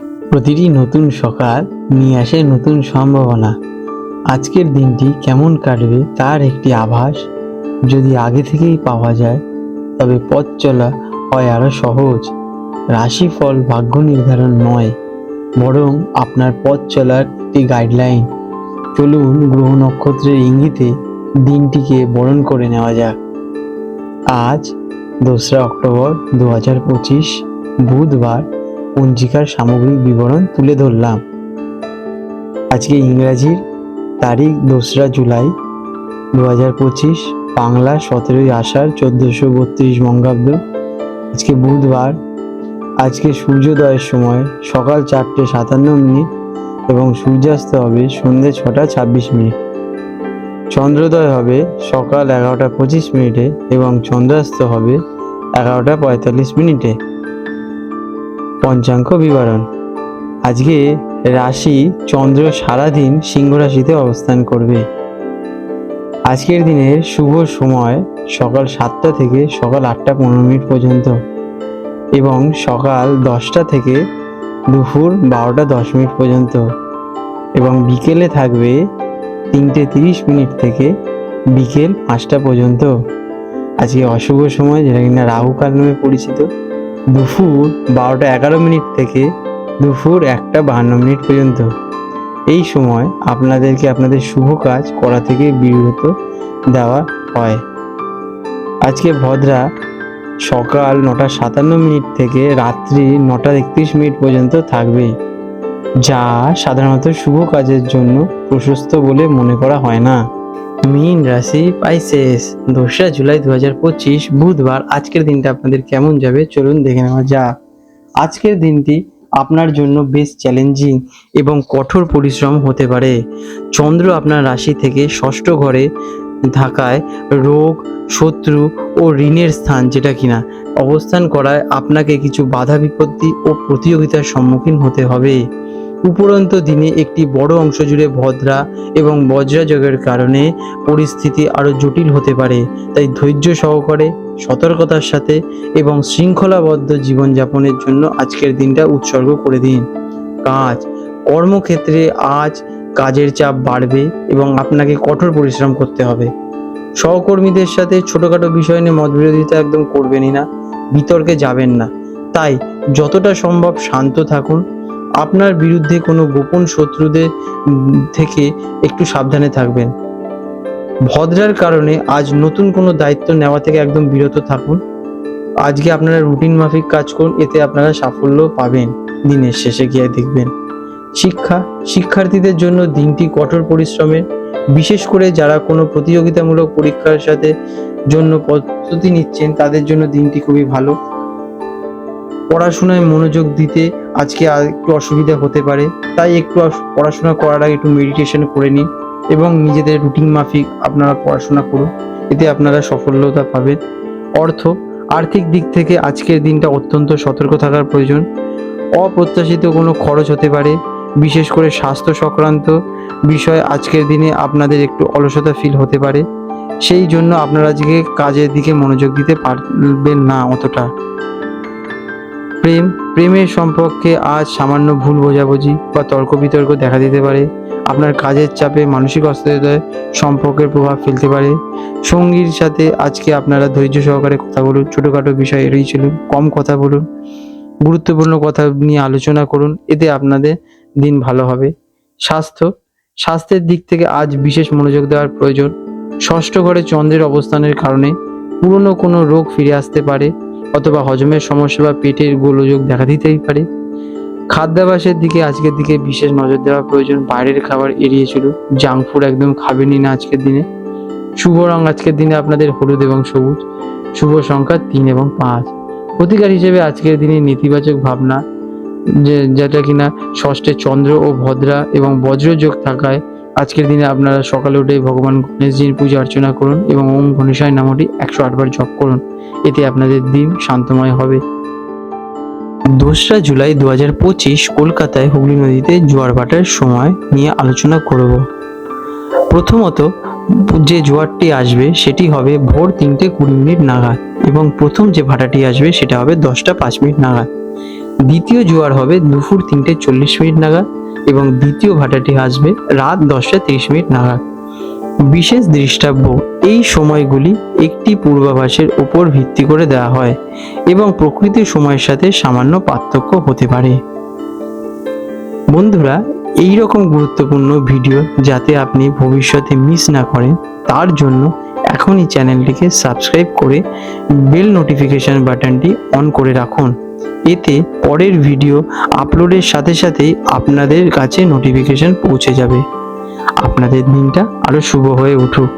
প্রতিটি নতুন সকাল নিয়ে আসে নতুন সম্ভাবনা। আজকের দিনটি কেমন কাটবে তার একটি আভাস যদি আগে থেকেই পাওয়া যায়, তবে পথ চলা হয় আরও সহজ। রাশিফল ভাগ্য নির্ধারণ নয়, বরং আপনার পথ চলার একটি গাইডলাইন চলুন গ্রহ নক্ষত্রের ইঙ্গিতে দিনটিকে বরণ করে নেওয়া যাক। আজ দোসরা অক্টোবর দু হাজার পঁচিশ, বুধবার পঞ্জিকার সামগ্রিক বিবরণ তুলে ধরলাম। আজকে ইংরাজির তারিখ দোসরা জুলাই দু হাজার পঁচিশ, বাংলা সতেরোই আষাঢ় চোদ্দোশো বত্রিশ বঙ্গাব্দ। আজকে বুধবার। আজকে সূর্যোদয়ের সময় সকাল চারটে সাতান্ন মিনিট এবং সূর্যাস্ত হবে সন্ধ্যে ছটা ছাব্বিশ মিনিট। চন্দ্রোদয় হবে সকাল এগারোটা পঁচিশ মিনিটে এবং চন্দ্রাস্ত হবে এগারোটা পঁয়তাল্লিশ মিনিটে। পঞ্চাঙ্গ বিবরণ। আজকে রাশি চন্দ্র সারাদিন সিংহ রাশিতে অবস্থান করবে। আজকের দিনের শুভ সময় সকাল সাতটা থেকে সকাল আটটা পনেরো মিনিট পর্যন্ত এবং সকাল দশটা থেকে দুপুর বারোটা দশ মিনিট পর্যন্ত এবং বিকেলে থাকবে তিনটে তিরিশ মিনিট থেকে বিকেল পাঁচটা পর্যন্ত। আজকে অশুভ সময়, যেটা কিনা রাহুকাল নামে পরিচিত। দুপুর বারোটা এগারো মিনিট থেকে দুপুর একটা বাহান্ন মিনিট পর্যন্ত। এই সময় আপনাদেরকে আপনাদের শুভ কাজ করা থেকে বিরত দেওয়া হয়। আজকে ভদ্রা সকাল নটা সাতান্ন মিনিট থেকে রাত্রি নটা একত্রিশ মিনিট পর্যন্ত থাকবে, যা সাধারণত শুভ কাজের জন্য প্রশস্ত বলে মনে করা হয় না। মীন রাশি পাইসেস দোসরা জুলাই দু হাজার পঁচিশ, বুধবার। আজকের দিনটা আপনাদের কেমন যাবে? চলুন দেখে নেওয়া যাক। আজকের দিনটি আপনার জন্য বেশ চ্যালেঞ্জিং এবং কঠোর পরিশ্রম হতে পারে। চন্দ্র আপনার রাশি থেকে ষষ্ঠ ঘরে থাকায় রোগ, শত্রু ও ঋণের স্থান যেটা কিনা অবস্থান করায় আপনাকে কিছু বাধা বিপত্তি ও প্রতিযোগিতার সম্মুখীন হতে হবে। উপরন্ত দিনে একটি বড় অংশ জুড়ে ভদ্রা এবং বজ্রাযোগের কারণে পরিস্থিতি আরও জটিল হতে পারে। তাই ধৈর্য সহকারে, সতর্কতার সাথে এবং শৃঙ্খলাবদ্ধ জীবনযাপনের জন্য আজকের দিনটা উৎসর্গ করে দিন। কাজ, কর্মক্ষেত্রে আজ কাজের চাপ বাড়বে এবং আপনাকে কঠোর পরিশ্রম করতে হবে। সহকর্মীদের সাথে ছোটোখাটো বিষয় নিয়ে মতবিরোধিতা একদম করবেনই না, বিতর্কে যাবেন না। তাই যতটা সম্ভব শান্ত থাকুন আপনার বিরুদ্ধে কোনো গোপন শত্রুদের থেকে একটু সাবধানে থাকবেন। ভদ্রার কারণে আজ নতুন কোনো দায়িত্ব নেওয়া থেকে একদম বিরত থাকুন। আজকে আপনারা রুটিন মাফিক কাজ করুন, এতে আপনারা সাফল্য পাবেন দিনের শেষে গিয়ে দেখবেন। শিক্ষা, শিক্ষার্থীদের জন্য দিনটি কঠোর পরিশ্রমের, বিশেষ করে যারা কোনো প্রতিযোগিতামূলক পরীক্ষার সাথে জন্য প্রস্তুতি নিচ্ছেন, তাদের জন্য দিনটি খুবই ভালো। পড়াশোনায় মনোযোগ দিতে আজকে একটু অসুবিধা হতে পারে। তাই একটু পড়াশোনা করার আগে একটু মেডিটেশন করে নিন এবং নিজেদের রুটিন মাফিক আপনারা পড়াশোনা করুন। এতে আপনারা সফলতা পাবেন। অর্থ, আর্থিক দিক থেকে আজকের দিনটা অত্যন্ত সতর্ক থাকার প্রয়োজন। অপ্রত্যাশিত কোনো খরচ হতে পারে, বিশেষ করে স্বাস্থ্য সংক্রান্ত বিষয় আজকের দিনে আপনাদের একটু অলসতা ফিল হতে পারে। সেই জন্য আপনারা আজকে কাজের দিকে মনোযোগ দিতে পারবেন না অতটা। প্রেম, প্রেমের সম্পর্কে আজ সামান্য ভুল বোঝাবুঝি বা তর্ক বিতর্ক দেখা দিতে পারে। আপনার কাজের চাপে মানসিক অস্থিরতায় সম্পর্কের প্রভাব ফেলতে পারে। সঙ্গীর সাথে আজকে আপনারা ধৈর্য সহকারে কথা বলুন, ছোটোখাটো বিষয় এড়িয়ে চলুন, কম কথা বলুন, গুরুত্বপূর্ণ কথা নিয়ে আলোচনা করুন, এতে আপনাদের দিন ভালো হবে। স্বাস্থ্য, স্বাস্থ্যের দিক থেকে আজ বিশেষ মনোযোগ দেওয়ার প্রয়োজন। ষষ্ঠ ঘরে চন্দ্রের অবস্থানের কারণে পুরনো কোনো রোগ ফিরে আসতে পারে। অথবা হজমের সমস্যা বা পেটের গোলযোগ দেখা দিতেই পারে। খাদ্যাভ্যাসের দিকে আজকের দিকে বিশেষ নজর দেওয়া প্রয়োজন। বাইরের খাবার এড়িয়ে চলুন। জাঙ্ক ফুড একদম খাবেনই না আজকের দিনে। শুভ রং আজকের দিনে আপনাদের হলুদ এবং সবুজ। শুভ সংখ্যা তিন এবং পাঁচ। প্রতিকার হিসেবে আজকের দিনে নেতিবাচক ভাবনা, যে যেটা কিনা ষষ্ঠে চন্দ্র ও ভদ্রা এবং বজ্রযোগ থাকায় আজকের দিনে আপনারা সকালে উঠে ভগবান গণেশজির পূজা অর্চনা করুন এবং ওম গণেশায় নামটি একশো আটবার জপ করুন। এতে আপনাদের দিন শান্তময় হবে। দোসরা জুলাই দু হাজার পঁচিশ কলকাতায় হুগলি নদীতে জোয়ার ভাটার সময় নিয়ে আলোচনা করব। প্রথমত যে জোয়ারটি আসবে, সেটি হবে ভোর তিনটে কুড়ি মিনিট নাগাদ এবং প্রথম যে ভাটাটি আসবে, সেটা হবে দশটা পাঁচ মিনিট নাগাদ। দ্বিতীয় জোয়ার হবে দুপুর তিনটে চল্লিশ মিনিট নাগাদ এবং দ্বিতীয় ভাটাটি আসবে রাত দশটা তিরিশ মিনিট নাগাদ। বিশেষ দৃষ্টাব্য, এই সময়গুলি একটি পূর্বাভাসের উপর ভিত্তি করে দেওয়া হয় এবং প্রকৃতির সময়ের সাথে সামান্য পার্থক্য হতে পারে। বন্ধুরা, এই রকম গুরুত্বপূর্ণ ভিডিও যাতে আপনি ভবিষ্যতে মিস না করেন, তার জন্য এখনই চ্যানেলটিকে সাবস্ক্রাইব করে বেল নোটিফিকেশন বাটনটি অন করে রাখুন। এতে পরের ভিডিও আপলোডের সাথে সাথেই আপনাদের কাছে নোটিফিকেশন পৌঁছে যাবে। আপনাদের দিনটা আরও শুভ হয়ে উঠুক।